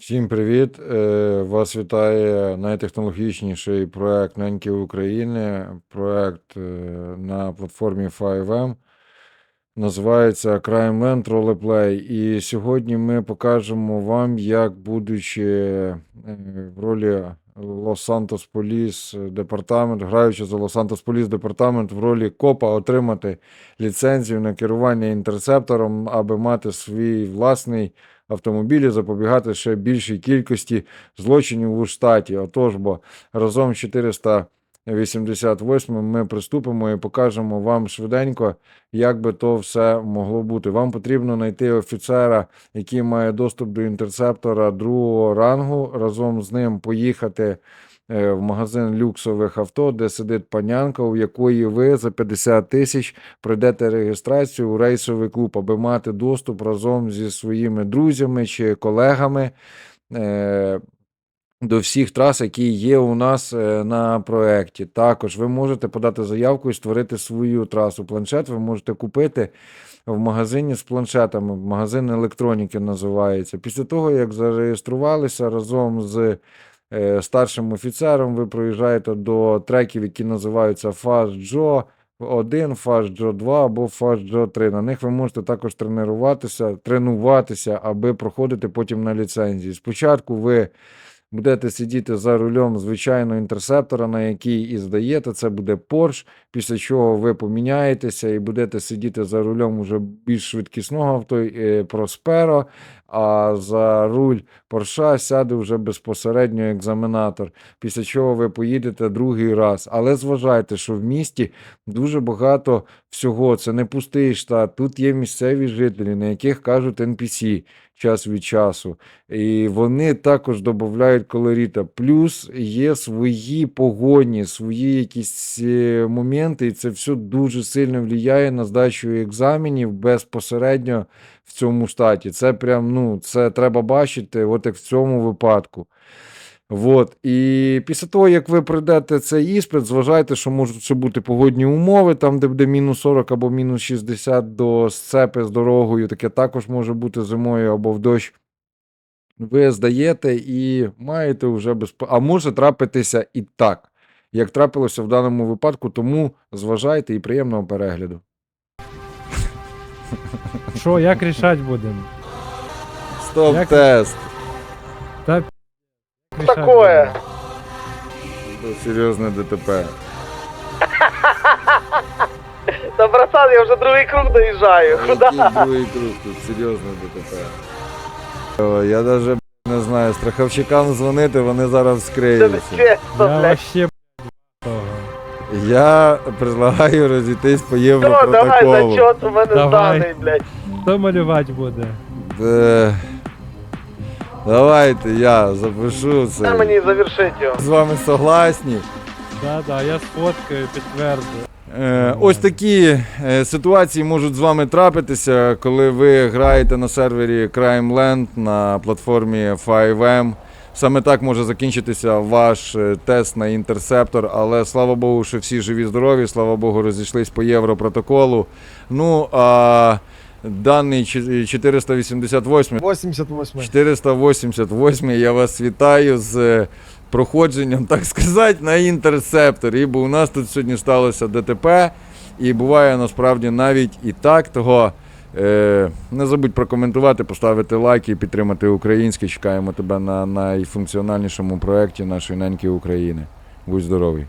Всім привіт! Е, Вас вітає найтехнологічніший проект Неньки України. Проект е, на платформі 5M. Називається Crime Land Roleplay. І сьогодні ми покажемо вам, як, будучи е, в ролі Лос-Сантос Поліс департамент, граючи за Лос-Сантос Поліс департамент в ролі копа, отримати ліцензію на керування інтерцептором, аби мати свій власний Автомобілі запобігати ще більшій кількості злочинів у штаті. Отож, бо разом 400 88 ми приступимо і покажемо вам швиденько, як би то все могло бути. Вам потрібно знайти офіцера, який має доступ до інтерцептора другого рангу. Разом з ним поїхати е, в магазин люксових авто, де сидить панянка, у якої ви за 50 тисяч пройдете реєстрацію у рейсовий клуб, аби мати доступ разом зі своїми друзями чи колегами. Е, до всіх трас, які є у нас е, на проєкті. Також ви можете подати заявку і створити свою трасу. Планшет ви можете купити в магазині з планшетами. Магазин електроніки називається. Після того, як зареєструвалися разом з е, старшим офіцером, ви проїжджаєте до треків, які називаються Joe 1, Fast Joe 2 або Joe 3. На них ви можете також тренуватися, тренуватися, аби проходити потім на ліцензії. Спочатку ви будете сидіти за рулем звичайного інтерсептора, на який і здаєте, це буде Porsche, після чого ви поміняєтеся і будете сидіти за рулем уже більш швидкісного авто е, Prospero, а за руль Porsche сяде вже безпосередньо екзаменатор, після чого ви поїдете другий раз. Але зважайте, що в місті дуже багато всього. Це не пустий штат. Тут є місцеві жителі, на яких кажуть NPC час від часу. І вони також додають колоріта. Плюс є свої погоні, свої якісь е, моменти, і це все дуже сильно впливає на здачу екзаменів безпосередньо в цьому штаті. Це прям, ну, це треба бачити, от як в цьому випадку. Вот. І після того, як ви пройдете цей іспит, зважайте, що можуть ще бути погодні умови, там, де буде мінус 40 або мінус 60 до сцепи з дорогою, таке також може бути зимою або в дощ. Ви здаєте і маєте вже без... А може трапитися і так, як трапилося в даному випадку, тому зважайте і приємного перегляду. Що, як рішать будемо? Стоп-тест. Та Такое. будем? Серйозне ДТП. Да, братан, я вже другий круг доїжджаю. Куда? Який другий круг тут серйозне ДТП. О, Я навіть не знаю, страховщикам дзвонити, вони зараз скриються. Я вообще. Я предлагаю розійтись по Все, давай, європротоколу. зачет у мене Давай. зданий, блядь. Хто малювати буде? Е, Давайте я запишу Дай це. мені завершити його. З вами согласні. Да, да, я сфоткаю, підтверджую. Е, Ось такі е, ситуації можуть з вами трапитися, коли ви граєте на сервері Crime Land на платформі 5M. Саме так може закінчитися ваш е, тест на інтерсептор, але слава Богу, що всі живі, здорові, слава Богу, розійшлись по європротоколу. Ну а даний 488 88. 488. Я вас вітаю з е, проходженням, так сказати, на інтерсепторі. Бо у нас тут сьогодні сталося ДТП, і буває насправді навіть і так. Того е, не забудь прокоментувати, поставити лайки і підтримати українське. Чекаємо тебе на найфункціональнішому проєкті нашої неньки України. Будь здоровий!